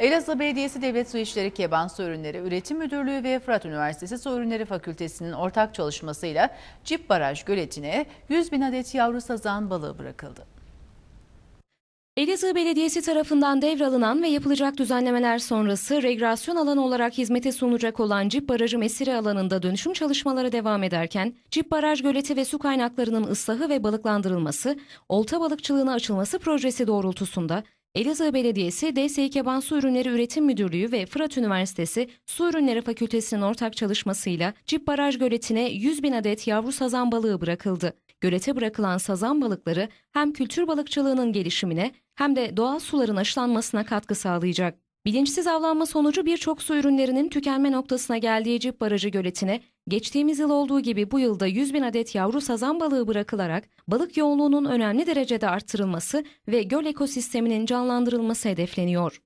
Elazığ Belediyesi Devlet Su İşleri Keban Su Ürünleri Üretim Müdürlüğü ve Fırat Üniversitesi Su Ürünleri Fakültesi'nin ortak çalışmasıyla Cip Baraj Göleti'ne 100 bin adet yavru sazan balığı bırakıldı. Elazığ Belediyesi tarafından devralınan ve yapılacak düzenlemeler sonrası regresyon alanı olarak hizmete sunulacak olan Cip Barajı Mesire alanında dönüşüm çalışmaları devam ederken, Cip Baraj Göleti ve su kaynaklarının ıslahı ve balıklandırılması, olta balıkçılığına açılması projesi doğrultusunda Elazığ Belediyesi, DS Keban Su Ürünleri Üretim Müdürlüğü ve Fırat Üniversitesi Su Ürünleri Fakültesi'nin ortak çalışmasıyla Cip Baraj Göleti'ne 100 bin adet yavru sazan balığı bırakıldı. Gölete bırakılan sazan balıkları hem kültür balıkçılığının gelişimine hem de doğal suların aşılanmasına katkı sağlayacak. Bilinçsiz avlanma sonucu birçok su ürünlerinin tükenme noktasına geldiği Cip Barajı göletine geçtiğimiz yıl olduğu gibi bu yılda 100 bin adet yavru sazan balığı bırakılarak balık yoğunluğunun önemli derecede arttırılması ve göl ekosisteminin canlandırılması hedefleniyor.